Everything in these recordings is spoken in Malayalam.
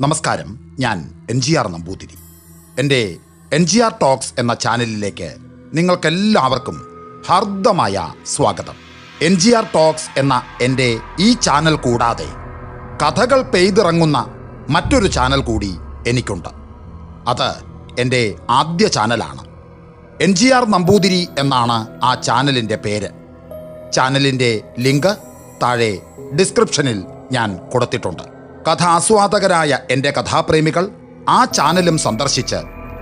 നമസ്കാരം. ഞാൻ എൻ ജി ആർ നമ്പൂതിരി. എന്റെ എൻ ജി ആർ ടോക്സ് എന്ന ചാനലിലേക്ക് നിങ്ങൾക്കെല്ലാവർക്കും ഹാർദമായ സ്വാഗതം. എൻ ജി ആർ ടോക്സ് എന്ന എന്റെ ഈ ചാനൽ കൂടാതെ കഥകൾ പെയ്തിറങ്ങുന്ന മറ്റൊരു ചാനൽ കൂടി എനിക്കുണ്ട്. അത് എന്റെ ആദ്യ ചാനലാണ്. എൻ ജി ആർ നമ്പൂതിരി എന്നാണ് ആ ചാനലിന്റെ പേര്. ചാനലിന്റെ ലിങ്ക് താഴെ ഡിസ്ക്രിപ്ഷനിൽ ഞാൻ കൊടുത്തിട്ടുണ്ട്. കഥാസ്വാദകരായ എന്റെ കഥാപ്രേമികൾ ആ ചാനലും സന്ദർശിച്ച്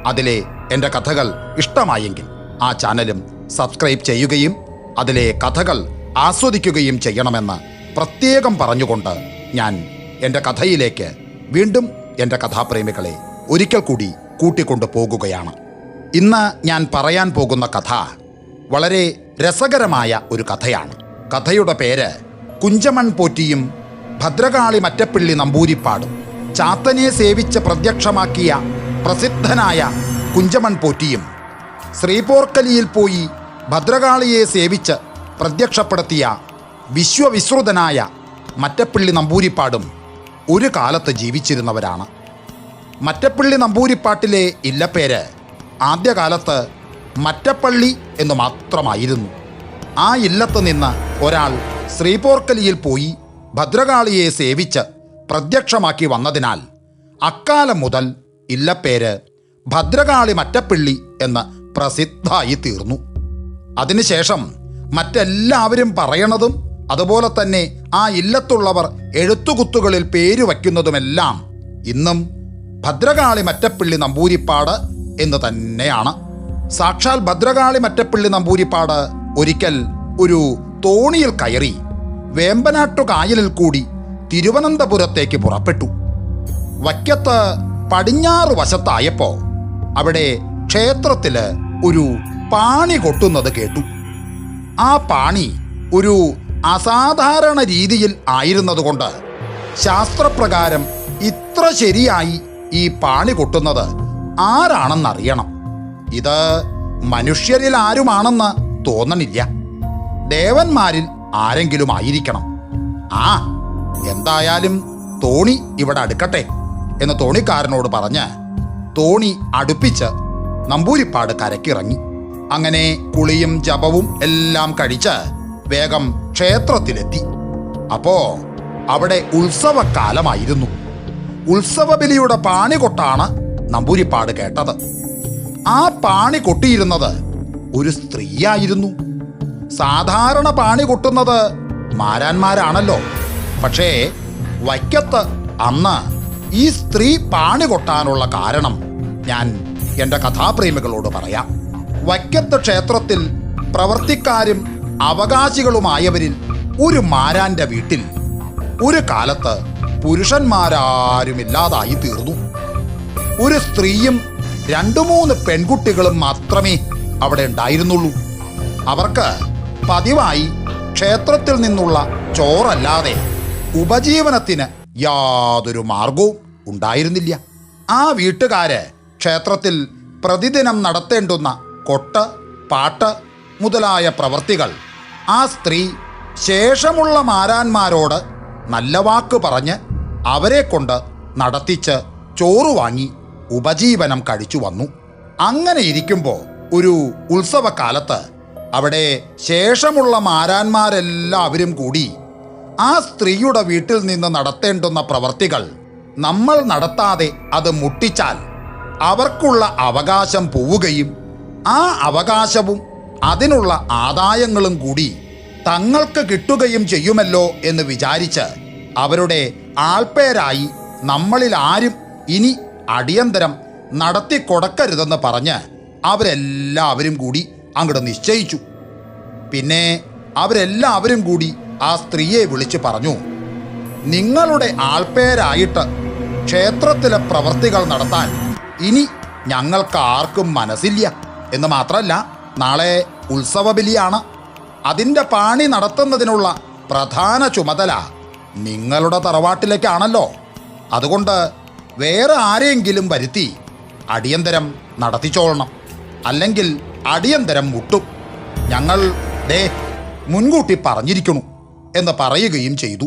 അതിലെ എന്റെ കഥകൾ ഇഷ്ടമായെങ്കിൽ ആ ചാനലും സബ്സ്ക്രൈബ് ചെയ്യുകയും അതിലെ കഥകൾ ആസ്വദിക്കുകയും ചെയ്യണമെന്ന് പ്രത്യേകം പറഞ്ഞുകൊണ്ട് ഞാൻ എന്റെ കഥയിലേക്ക് വീണ്ടും എന്റെ കഥാപ്രേമികളെ ഒരിക്കൽ കൂടി കൂട്ടിക്കൊണ്ടു പോകുകയാണ്. ഇന്ന് ഞാൻ പറയാൻ പോകുന്ന കഥ വളരെ രസകരമായ ഒരു കഥയാണ്. കഥയുടെ പേര് കുഞ്ചമൺ പോറ്റിയും ഭദ്രകാളി മറ്റപ്പിള്ളി നമ്പൂരിപ്പാടും ചാത്തനെ സേവിച്ച് പ്രത്യക്ഷമാക്കിയ പ്രസിദ്ധനായ കുഞ്ചമൺ പോറ്റിയും ശ്രീപോർക്കലിയിൽ പോയി ഭദ്രകാളിയെ സേവിച്ച് പ്രത്യക്ഷപ്പെടുത്തിയ വിശ്വവിശ്രുതനായ മറ്റപ്പിള്ളി നമ്പൂരിപ്പാടും ഒരു കാലത്ത് ജീവിച്ചിരുന്നവരാണ്. മറ്റപ്പള്ളി നമ്പൂരിപ്പാട്ടിലെ ഇല്ലപ്പേര് ആദ്യകാലത്ത് മറ്റപ്പള്ളി എന്ന് മാത്രമായിരുന്നു. ആ ഇല്ലത്ത് നിന്ന് ഒരാൾ ശ്രീപോർക്കലിയിൽ പോയി ഭദ്രകാളിയെ സേവിച്ച് പ്രത്യക്ഷമാക്കി വന്നതിനാൽ അക്കാലം മുതൽ ഇല്ലപ്പേര് ഭദ്രകാളി മറ്റപ്പിള്ളി എന്ന് പ്രസിദ്ധമായി തീർന്നു. അതിനുശേഷം മറ്റെല്ലാവരും പറയണതും അതുപോലെ തന്നെ ആ ഇല്ലത്തുള്ളവർ എഴുത്തുകുത്തുകളിൽ പേര് വയ്ക്കുന്നതുമെല്ലാം ഇന്നും ഭദ്രകാളി മറ്റപ്പിള്ളി നമ്പൂരിപ്പാട് എന്ന് തന്നെയാണ്. സാക്ഷാൽ ഭദ്രകാളി മറ്റപ്പിള്ളി നമ്പൂരിപ്പാട് ഒരിക്കൽ ഒരു തോണിയിൽ കയറി വേമ്പനാട്ടു കായലിൽ കൂടി തിരുവനന്തപുരത്തേക്ക് പുറപ്പെട്ടു. വയ്ക്കത്ത് പടിഞ്ഞാറ് വശത്തായപ്പോ അവിടെ ക്ഷേത്രത്തിൽ ഒരു പാണി കൊട്ടുന്നത് കേട്ടു. ആ പാണി ഒരു അസാധാരണ രീതിയിൽ ആയിരുന്നതുകൊണ്ട് ശാസ്ത്രപ്രകാരം ഇത്ര ശരിയായി ഈ പാണി കൊട്ടുന്നത് ആരാണെന്നറിയണം. ഇത് മനുഷ്യരിൽ ആരുമാണെന്ന് തോന്നണില്ല. ദേവന്മാരിൽ ആരെങ്കിലും ആയിരിക്കണം ആ എന്തായാലും തോണി ഇവിടെ അടുക്കട്ടെ എന്ന് തോണിക്കാരനോട് പറഞ്ഞ് തോണി അടുപ്പിച്ച് നമ്പൂരിപ്പാട് കരക്കിറങ്ങി. അങ്ങനെ കുളിയും ജപവും എല്ലാം കഴിച്ച് വേഗം ക്ഷേത്രത്തിലെത്തി. അപ്പോ അവിടെ ഉത്സവക്കാലമായിരുന്നു ഉത്സവബലിയുടെ പാണി കൊട്ടാണ് നമ്പൂരിപ്പാട് കേട്ടത്. ആ പാണി കൊട്ടിയിരുന്നത് ഒരു സ്ത്രീയായിരുന്നു. സാധാരണ പാണി കുട്ടുന്നത് മാരാന്മാരാണല്ലോ. പക്ഷേ വൈക്കത്ത് അന്ന് ഈ സ്ത്രീ പാണി കൊട്ടാനുള്ള കാരണം ഞാൻ എന്റെ കഥാപ്രേമികളോട് പറയാം. വൈക്കത്ത് ക്ഷേത്രത്തിൽ പ്രവർത്തിക്കാരും അവകാശികളുമായവരിൽ ഒരു മാരാന്റെ വീട്ടിൽ ഒരു കാലത്ത് പുരുഷന്മാരാരും ഇല്ലാതായി തീർന്നു. ഒരു സ്ത്രീയും രണ്ടു മൂന്ന് പെൺകുട്ടികളും മാത്രമേ അവിടെ ഉണ്ടായിരുന്നുള്ളൂ. അവർക്ക് പതിവായി ക്ഷേത്രത്തിൽ നിന്നുള്ള ചോറല്ലാതെ ഉപജീവനത്തിന് യാതൊരു മാർഗവും ഉണ്ടായിരുന്നില്ല. ആ വീട്ടുകാര് ക്ഷേത്രത്തിൽ പ്രതിദിനം നടത്തേണ്ടുന്ന കൊട്ട് പാട്ട് മുതലായ പ്രവർത്തികൾ ആ സ്ത്രീ ശേഷമുള്ള മാരാന്മാരോട് നല്ല വാക്ക് പറഞ്ഞ് അവരെ കൊണ്ട് നടത്തിച്ച് ചോറ് വാങ്ങി ഉപജീവനം കഴിച്ചു വന്നു. അങ്ങനെ ഇരിക്കുമ്പോൾ ഒരു ഉത്സവകാലത്ത് അവിടെ ശേഷമുള്ള മാരാന്മാരെല്ലാവരും കൂടി ആ സ്ത്രീയുടെ വീട്ടിൽ നിന്ന് നടത്തേണ്ടുന്ന പ്രവർത്തികൾ നമ്മൾ നടത്താതെ അത് മുട്ടിച്ചാൽ അവർക്കുള്ള അവകാശം പോവുകയും ആ അവകാശവും അതിനുള്ള ആദായങ്ങളും കൂടി തങ്ങൾക്ക് കിട്ടുകയും ചെയ്യുമല്ലോ എന്ന് വിചാരിച്ച് അവരുടെ ആൾപേരായി നമ്മളിൽ ആരും ഇനി അടിയന്തരം നടത്തി കൊടുക്കരുതെന്ന് പറഞ്ഞ് അവരെല്ലാവരും കൂടി അങ്ങോട്ട് നിശ്ചയിച്ചു. പിന്നെ അവരെല്ലാവരും കൂടി ആ സ്ത്രീയെ വിളിച്ചു പറഞ്ഞു നിങ്ങളുടെ ആൾപേരായിട്ട് ക്ഷേത്രത്തിലെ പ്രവൃത്തികൾ നടത്താൻ ഇനി ഞങ്ങൾക്ക് ആർക്കും മനസ്സില്ല. എന്ന് മാത്രമല്ല നാളെ ഉത്സവബലിയാണ്. അതിന്റെ പാണി നടത്തുന്നതിനുള്ള പ്രധാന ചുമതല നിങ്ങളുടെ തറവാട്ടിലേക്കാണല്ലോ. അതുകൊണ്ട് വേറെ ആരെയെങ്കിലും വരുത്തി അടിയന്തരം നടത്തിച്ചോളണം. അല്ലെങ്കിൽ അടിയന്തരം മുട്ടും. ഞങ്ങൾ ദേ മുൻകൂട്ടി പറഞ്ഞിരിക്കണു എന്ന് പറയുകയും ചെയ്തു.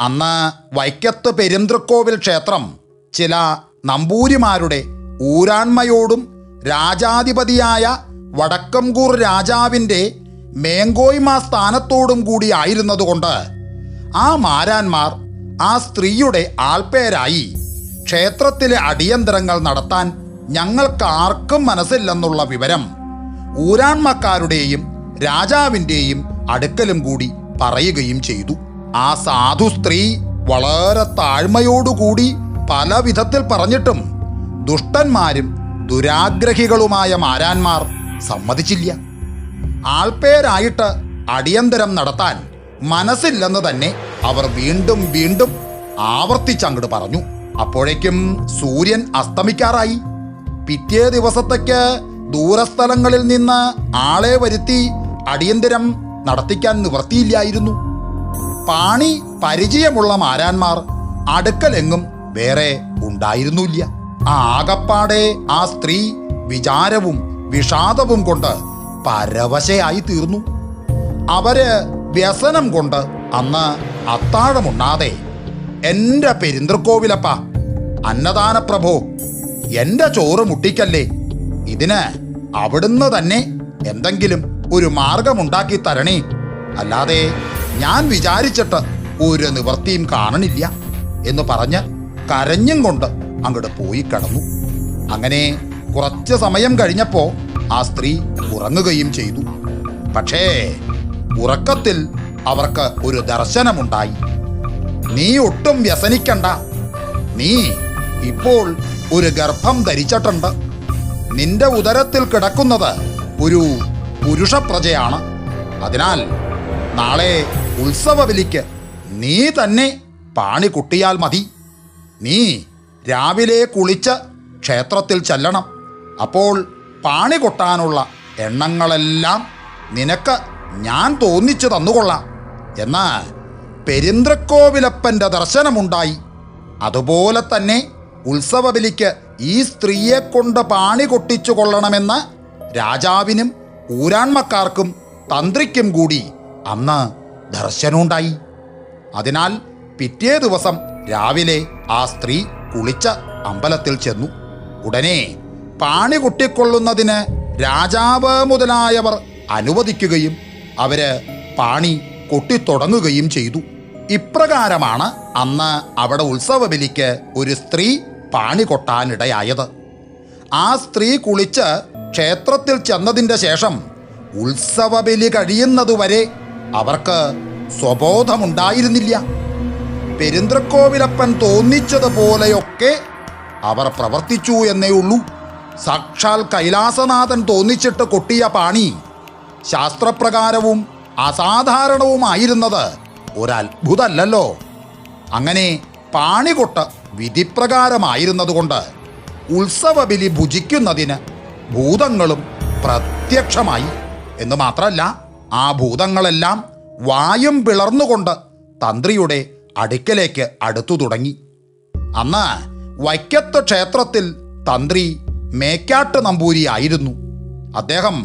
അന്ന് വൈക്കത്ത് പെരുന്തൃക്കോവിൽ ക്ഷേത്രം ചില നമ്പൂരിമാരുടെ ഊരാൺമയോടും രാജാധിപതിയായ വടക്കംകൂർ രാജാവിന്റെ മേങ്കോയ്മ സ്ഥാനത്തോടും കൂടി ആയിരുന്നതുകൊണ്ട് ആ മാരാന്മാർ ആ സ്ത്രീയുടെ ആൾപേരായി ക്ഷേത്രത്തിലെ അടിയന്തരങ്ങൾ നടത്താൻ ഞങ്ങൾക്ക് ആർക്കും മനസ്സില്ലെന്നുള്ള വിവരം ഊരാൺമക്കാരുടെയും രാജാവിന്റെയും അടുക്കലും കൂടി പറയുകയും ചെയ്തു. ആ സാധു സ്ത്രീ വളരെ താഴ്മയോടുകൂടി പല വിധത്തിൽ പറഞ്ഞിട്ടും ദുഷ്ടന്മാരും ദുരാഗ്രഹികളുമായ മാരാന്മാർ സമ്മതിച്ചില്ല. ആൾപേരായിട്ട് അടിയന്തരം നടത്താൻ മനസ്സില്ലെന്ന് തന്നെ അവർ വീണ്ടും വീണ്ടും ആവർത്തിച്ചങ്ങട് പറഞ്ഞു. അപ്പോഴേക്കും സൂര്യൻ അസ്തമിക്കാറായി. പിറ്റേ ദിവസത്തേക്ക് ദൂരസ്ഥലങ്ങളിൽ നിന്ന് ആളെ വരുത്തി അടിയന്തരം നടത്തിക്കാൻ നിവർത്തിയില്ലായിരുന്നു പാണി പരിചയമുള്ള മാരാന്മാർ അടുക്കലെങ്ങും വേറെ ഉണ്ടായിരുന്നില്ല. ആ ആകപ്പാടെ ആ സ്ത്രീ വിചാരവും വിഷാദവും കൊണ്ട് പരവശയായി തീർന്നു. അവർ വ്യസനം കൊണ്ട് അന്ന് അത്താഴമുണ്ണാതെ എന്റെ പെരിന്തൃക്കോവിലപ്പ അന്നദാനപ്രഭോ പ്രഭോ എന്റെ ചോറ് മുട്ടിക്കല്ലേ? ഇതിന് അവിടുന്ന് തന്നെ എന്തെങ്കിലും ഒരു മാർഗമുണ്ടാക്കി തരണേ. അല്ലാതെ ഞാൻ വിചാരിച്ചിട്ട് ഒരു നിവർത്തിയും കാണണില്ല എന്ന് പറഞ്ഞ് കരഞ്ഞും കൊണ്ട് അങ്ങോട്ട് പോയി കിടന്നു. അങ്ങനെ കുറച്ച് സമയം കഴിഞ്ഞപ്പോ ആ സ്ത്രീ ഉറങ്ങുകയും ചെയ്തു. പക്ഷേ ഉറക്കത്തിൽ അവർക്ക് ഒരു ദർശനമുണ്ടായി. നീ ഒട്ടും വ്യസനിക്കണ്ട. നീ ഇപ്പോൾ ഒരു ഗർഭം ധരിച്ചിട്ടുണ്ട്. നിന്റെ ഉദരത്തിൽ കിടക്കുന്നത് ഒരു പുരുഷപ്രജയാണ്. അതിനാൽ നാളെ ഉത്സവബലിക്ക് നീ തന്നെ പാണി കുട്ടിയാൽ മതി. നീ രാവിലെ കുളിച്ച് ക്ഷേത്രത്തിൽ ചെല്ലണം. അപ്പോൾ പാണി കൊട്ടാനുള്ള എണ്ണങ്ങളെല്ലാം നിനക്ക് ഞാൻ തോന്നിച്ചു തന്നുകൊള്ളാം. എന്നാൽ പെരിന്ദ്രക്കോവിലപ്പന്റെ ദർശനമുണ്ടായി. അതുപോലെ തന്നെ ഉത്സവബലിക്ക് ഈ സ്ത്രീയെ കൊണ്ട് പാണി കൊട്ടിച്ചു കൊള്ളണമെന്ന് രാജാവിനും ഊരാൺമക്കാർക്കും തന്ത്രിക്കും കൂടി അന്ന് ദർശനമുണ്ടായി. അതിനാൽ പിറ്റേ ദിവസം രാവിലെ ആ സ്ത്രീ കുളിച്ച അമ്പലത്തിൽ ചെന്നു. ഉടനെ പാണി കൊട്ടിക്കൊള്ളുന്നതിന് രാജാവ് മുതലായവർ അനുവദിക്കുകയും അവർ പാണി കൊട്ടിത്തുടങ്ങുകയും ചെയ്തു. ഇപ്രകാരമാണ് അന്ന് അവിടെ ഉത്സവബലിക്ക് ഒരു സ്ത്രീ പാണി കൊട്ടാനിടയായത്. ആ സ്ത്രീ കുളിച്ച് ക്ഷേത്രത്തിൽ ചെന്നതിന്റെ ശേഷം ഉത്സവബലി കഴിയുന്നതുവരെ അവർക്ക് സ്വബോധമുണ്ടായിരുന്നില്ല. പെരിന്തൃക്കോവിലപ്പൻ തോന്നിച്ചതുപോലെയൊക്കെ അവർ പ്രവർത്തിച്ചു എന്നേ ഉള്ളൂ. സാക്ഷാൽ കൈലാസനാഥൻ തോന്നിച്ചിട്ട് കൊട്ടിയ പാണി ശാസ്ത്രപ്രകാരവും അസാധാരണവുമായിരുന്നത് ഒരത്ഭുതമല്ലല്ലോ. അങ്ങനെ പാണികൊട്ട് വിധിപ്രകാരമായിരുന്നതുകൊണ്ട് ഉത്സവബലി ഭുജിക്കുന്നതിന് ഭൂതങ്ങളും പ്രത്യക്ഷമായി. എന്ന് മാത്രമല്ല ആ ഭൂതങ്ങളെല്ലാം വായും പിളർന്നുകൊണ്ട് തന്ത്രിയുടെ അടുക്കലേക്ക് അടുത്തു തുടങ്ങി. അന്ന് വൈക്കത്ത് ക്ഷേത്രത്തിൽ തന്ത്രി മേക്കാട്ട് നമ്പൂരിയായിരുന്നു അദ്ദേഹം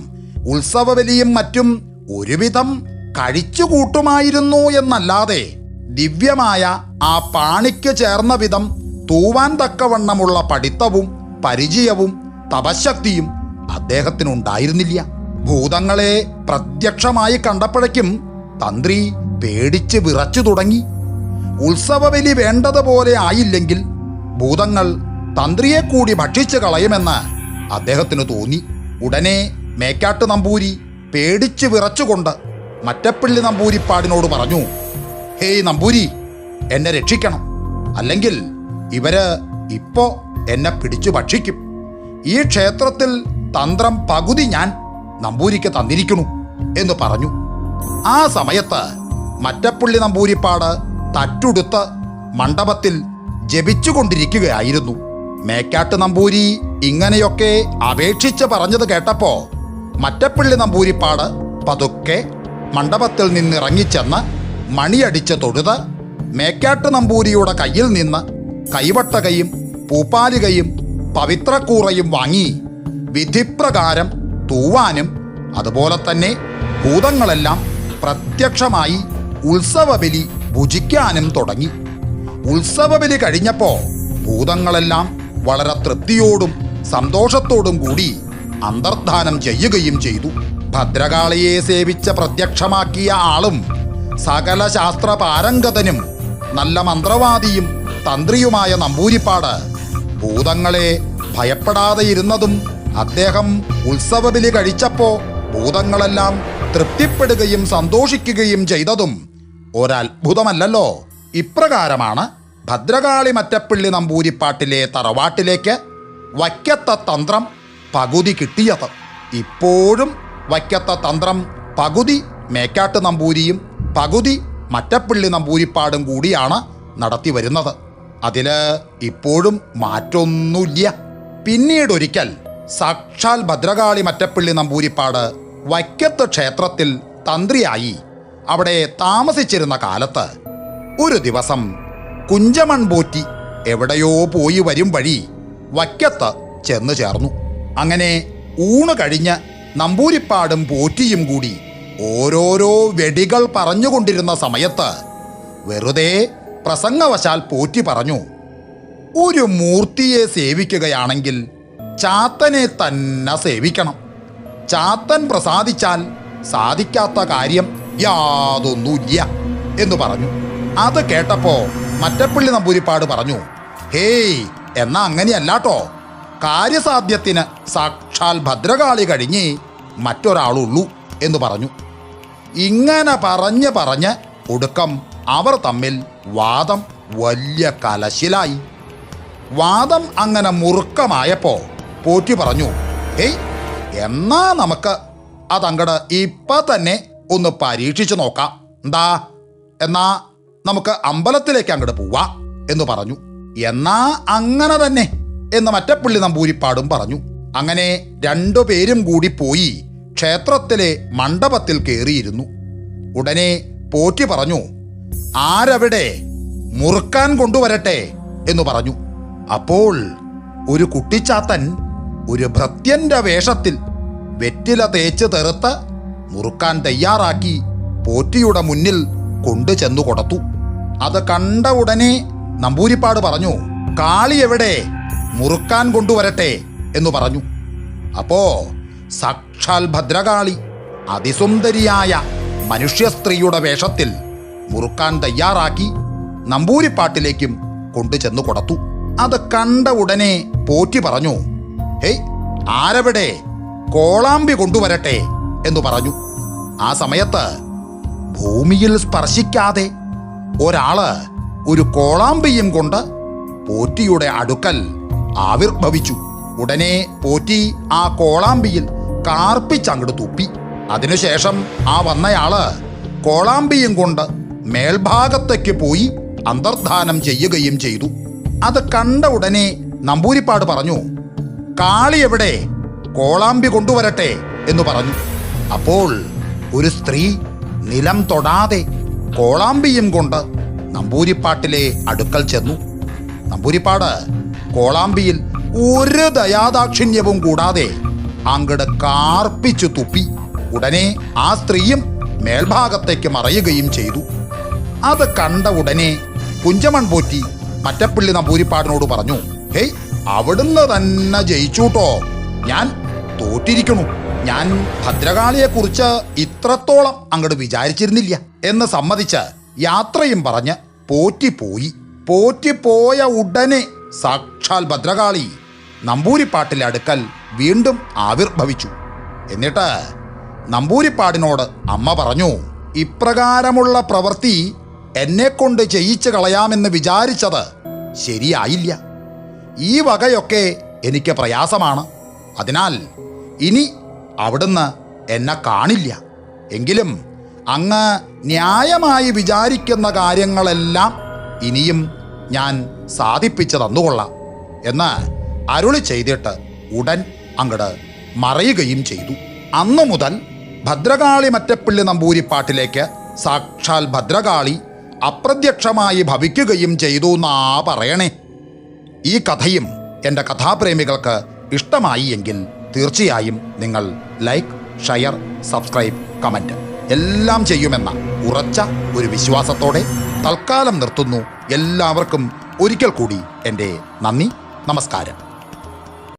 ഉത്സവബലിയും മറ്റും ഒരുവിധം കഴിച്ചുകൂട്ടുമായിരുന്നു എന്നല്ലാതെ ദിവ്യമായ ആ പാണിക്ക് ചേർന്ന വിധം തൂവാൻ തക്കവണ്ണമുള്ള പഠിത്തവും പരിചയവും തപശക്തിയും അദ്ദേഹത്തിനുണ്ടായിരുന്നില്ല. ഭൂതങ്ങളെ പ്രത്യക്ഷമായി കണ്ടപ്പോഴേക്കും തന്ത്രി പേടിച്ച് വിറച്ചു തുടങ്ങി. ഉത്സവബലി വേണ്ടതുപോലെ ആയില്ലെങ്കിൽ ഭൂതങ്ങൾ തന്ത്രിയെ കൂടി ഭക്ഷിച്ചു കളയുമെന്ന് അദ്ദേഹത്തിന് തോന്നി. ഉടനെ മേക്കാട്ട് നമ്പൂരി പേടിച്ച് വിറച്ചുകൊണ്ട് മറ്റപ്പള്ളി നമ്പൂരിപ്പാടിനോട് പറഞ്ഞു ഹേയ് നമ്പൂരി എന്നെ രക്ഷിക്കണം. അല്ലെങ്കിൽ ഇവർ ഇപ്പോ എന്നെ പിടിച്ചു ഭക്ഷിക്കും. ഈ ക്ഷേത്രത്തിൽ തന്ത്രം പകുതി ഞാൻ നമ്പൂരിക്ക് തന്നിരിക്കുന്നു എന്ന് പറഞ്ഞു. ആ സമയത്ത് മറ്റപ്പുള്ളി നമ്പൂരിപ്പാട് തട്ടുടുത്ത് മണ്ഡപത്തിൽ ജപിച്ചുകൊണ്ടിരിക്കുകയായിരുന്നു. മേക്കാട്ട് നമ്പൂരി ഇങ്ങനെയൊക്കെ അപേക്ഷിച്ച് പറഞ്ഞത് കേട്ടപ്പോ മറ്റപ്പള്ളി നമ്പൂരിപ്പാട് പതുക്കെ മണ്ഡപത്തിൽ നിന്നിറങ്ങിച്ചെന്ന് മണിയടിച്ച് തൊഴുത് മേക്കാട്ട് നമ്പൂരിയുടെ കയ്യിൽ നിന്ന് കൈവട്ടകയും പൂപ്പാലികയും പവിത്രക്കൂറയും വാങ്ങി വിധിപ്രകാരം തൂവാനും അതുപോലെ തന്നെ ഭൂതങ്ങളെല്ലാം പ്രത്യക്ഷമായി ഉത്സവബലി ഭുജിക്കാനും തുടങ്ങി. ഉത്സവബലി കഴിഞ്ഞപ്പോൾ ഭൂതങ്ങളെല്ലാം വളരെ തൃപ്തിയോടും സന്തോഷത്തോടും കൂടി അന്തർധാനം ചെയ്യുകയും ചെയ്തു. ഭദ്രകാളിയെ സേവിച്ച പ്രത്യക്ഷമാക്കിയ ആളും സകല ശാസ്ത്ര പാരംഗതനും നല്ല മന്ത്രവാദിയും തന്ത്രിയുമായ നമ്പൂരിപ്പാട് ഭൂതങ്ങളെ ഭയപ്പെടാതെ ഇരുന്നതും അദ്ദേഹം ഉത്സവബലി കഴിച്ചപ്പോ ഭൂതങ്ങളെല്ലാം തൃപ്തിപ്പെടുകയും സന്തോഷിക്കുകയും ചെയ്തതും ഒരത്ഭുതമല്ലല്ലോ. ഇപ്രകാരമാണ് ഭദ്രകാളി മറ്റപ്പള്ളി നമ്പൂരിപ്പാട്ടിലെ തറവാട്ടിലേക്ക് വയ്ക്കത്ത തന്ത്രം പകുതി കിട്ടിയത്. ഇപ്പോഴും വയ്ക്കത്ത തന്ത്രം പകുതി മേക്കാട്ട് നമ്പൂരിയും പകുതി മറ്റപ്പള്ളി നമ്പൂരിപ്പാടും കൂടിയാണ് നടത്തി വരുന്നത്. അതിൽ ഇപ്പോഴും മാറ്റൊന്നുമില്ല. പിന്നീടൊരിക്കൽ സാക്ഷാൽ ഭദ്രകാളി മറ്റപ്പള്ളി നമ്പൂരിപ്പാട് വൈക്കത്ത് ക്ഷേത്രത്തിൽ തന്ത്രിയായി അവിടെ താമസിച്ചിരുന്ന കാലത്ത് ഒരു ദിവസം കുഞ്ചമൺ പോറ്റി എവിടെയോ പോയി വരും വഴി വയ്ക്കത്ത് ചെന്നു ചേർന്നു. അങ്ങനെ ഊണ് കഴിഞ്ഞ് നമ്പൂരിപ്പാടും പോറ്റിയും കൂടി ഓരോരോ വെടികൾ പറഞ്ഞുകൊണ്ടിരുന്ന സമയത്ത് വെറുതെ പ്രസംഗവശാൽ പോറ്റി പറഞ്ഞു ഒരു മൂർത്തിയെ സേവിക്കുകയാണെങ്കിൽ ചാത്തനെ തന്നെ സേവിക്കണം. ചാത്തൻ പ്രസാദിച്ചാൽ സാധിക്കാത്ത കാര്യം യാതൊന്നുമില്ല എന്ന് പറഞ്ഞു. അത് കേട്ടപ്പോ മറ്റപ്പള്ളി നമ്പൂരിപ്പാട് പറഞ്ഞു ഹേയ് എന്നാ അങ്ങനെയല്ലാട്ടോ. കാര്യസാധ്യത്തിന് സാക്ഷാൽ ഭദ്രകാളി കഴിഞ്ഞ് മറ്റൊരാളുള്ളൂ എന്ന് പറഞ്ഞു. ഇങ്ങനെ പറഞ്ഞ് പറഞ്ഞ് ഒടുക്കം അവർ തമ്മിൽ വാദം വലിയ കലശിലായി. വാദം അങ്ങനെ മുറുക്കമായപ്പോ പോറ്റി പറഞ്ഞു ഏയ് എന്നാ നമുക്ക് അതങ്ങട് ഇപ്പൊ തന്നെ ഒന്ന് പരീക്ഷിച്ചു നോക്കാം. എന്താ? എന്നാ നമുക്ക് അമ്പലത്തിലേക്ക് അങ്ങോട്ട് പോവാ എന്ന് പറഞ്ഞു. എന്നാ അങ്ങനെ തന്നെ എന്ന് മറ്റപ്പള്ളി നമ്പൂരിപ്പാടും പറഞ്ഞു. അങ്ങനെ രണ്ടു പേരും കൂടി പോയി ക്ഷേത്രത്തിലെ മണ്ഡപത്തിൽ കയറിയിരുന്നു ഉടനെ പോറ്റി പറഞ്ഞു ആരവിടെ മുറുക്കാൻ കൊണ്ടുവരട്ടെ? എന്ന് പറഞ്ഞു. അപ്പോൾ ഒരു കുട്ടിച്ചാത്തൻ ഒരു ഭൃത്യന്റെ വേഷത്തിൽ വെറ്റില തേച്ച് തെറുത്ത് മുറുക്കാൻ തയ്യാറാക്കി പോറ്റിയുടെ മുന്നിൽ കൊണ്ടു ചെന്നു കൊടുത്തു. അത് കണ്ട ഉടനെ നമ്പൂരിപ്പാട് പറഞ്ഞു കാളി എവിടെ മുറുക്കാൻ കൊണ്ടുവരട്ടെ? എന്ന് പറഞ്ഞു. അപ്പോ സാക്ഷാൽ ഭദ്രകാളി അതിസുന്ദരിയായ മനുഷ്യ സ്ത്രീയുടെ വേഷത്തിൽ മുറുക്കാൻ തയ്യാറാക്കി നമ്പൂരിപ്പാട്ടിലേക്കും കൊണ്ടു ചെന്നു കൊടുത്തു. അത് കണ്ട ഉടനെ പോറ്റി പറഞ്ഞു ഹേയ് ആരവിടെ കോളാമ്പി കൊണ്ടുവരട്ടെ? എന്ന് പറഞ്ഞു. ആ സമയത്ത് ഭൂമിയിൽ സ്പർശിക്കാതെ ഒരാൾ ഒരു കോളാമ്പിയും കൊണ്ട് പോറ്റിയുടെ അടുക്കൽ ആവിർഭവിച്ചു. ഉടനെ പോറ്റി ആ കോളാമ്പിയിൽ കാർപ്പിച്ചങ്ങട് തുപ്പി. അതിനുശേഷം ആ വന്നയാൾ കോളാമ്പിയും കൊണ്ട് മേൽഭാഗത്തേക്ക് പോയി അന്തർധാനം ചെയ്യുകയും ചെയ്തു. അത് കണ്ട ഉടനെ നമ്പൂരിപ്പാട് പറഞ്ഞു കാളി എവിടെ? കോളാമ്പി കൊണ്ടുവരട്ടെ എന്ന് പറഞ്ഞു. അപ്പോൾ ഒരു സ്ത്രീ നിലം തൊടാതെ കോളാമ്പിയും കൊണ്ട് നമ്പൂരിപ്പാട്ടിലെ അടുക്കൽ ചെന്നു. നമ്പൂരിപ്പാട് കോളാമ്പിയിൽ ഒരു ദയാദാക്ഷിണ്യവും കൂടാതെ അങ്ങട് കാർപ്പിച്ചു തുപ്പി. ഉടനെ ആ സ്ത്രീയും മേൽഭാഗത്തേക്ക് മറയുകയും ചെയ്തു. അത് കണ്ട ഉടനെ കുഞ്ചമൺ പോറ്റി മറ്റപ്പള്ളി നമ്പൂരിപ്പാടിനോട് പറഞ്ഞു ഹേയ് അവിടുന്ന് തന്നെ ജയിച്ചൂട്ടോ. ഞാൻ തോറ്റിരിക്കണു ഞാൻ ഭദ്രകാളിയെക്കുറിച്ച് ഇത്രത്തോളം അങ്ങോട്ട് വിചാരിച്ചിരുന്നില്ല. എന്ന് സമ്മതിച്ച് യാത്രയും പറഞ്ഞ് പോറ്റിപ്പോയി പോറ്റിപ്പോയ പോറ്റി പോയ ഉടനെ സാക്ഷാൽ ഭദ്രകാളി നമ്പൂരിപ്പാട്ടിലെ അടുക്കൽ വീണ്ടും ആവിർഭവിച്ചു. എന്നിട്ട് നമ്പൂരിപ്പാടിനോട് അമ്മ പറഞ്ഞു ഇപ്രകാരമുള്ള പ്രവൃത്തി എന്നെ കൊണ്ട് ചെയ്യിച്ചു കളയാമെന്ന് വിചാരിച്ചത് ശരിയായില്ല. ഈ വകയൊക്കെ എനിക്ക് പ്രയാസമാണ്. അതിനാൽ ഇനി അവിടുന്ന് എന്നെ കാണില്ല. എങ്കിലും അങ്ങ് ന്യായമായി വിചാരിക്കുന്ന കാര്യങ്ങളെല്ലാം ഇനിയും ഞാൻ സാധിപ്പിച്ചു തന്നുകൊള്ളാം എന്ന് അരുളി ചെയ്തിട്ട് ഉടൻ അങ്ങട് മറയുകയും ചെയ്തു. അന്നു മുതൽ ഭദ്രകാളി മറ്റപ്പിള്ളി നമ്പൂരിപ്പാട്ടിലേക്ക് സാക്ഷാൽ ഭദ്രകാളി അപ്രത്യക്ഷമായി ഭവിക്കുകയും ചെയ്തു എന്നാ പറയണേ. ഈ കഥയും എന്റെ കഥാപ്രേമികൾക്ക് ഇഷ്ടമായി എങ്കിൽ തീർച്ചയായും നിങ്ങൾ ലൈക്ക് ഷെയർ സബ്സ്ക്രൈബ് കമന്റ് എല്ലാം ചെയ്യുമെന്ന ഉറച്ച ഒരു വിശ്വാസത്തോടെ തൽക്കാലം നിർത്തുന്നു. എല്ലാവർക്കും ഒരിക്കൽ കൂടി എന്റെ നന്ദി നമസ്കാരം.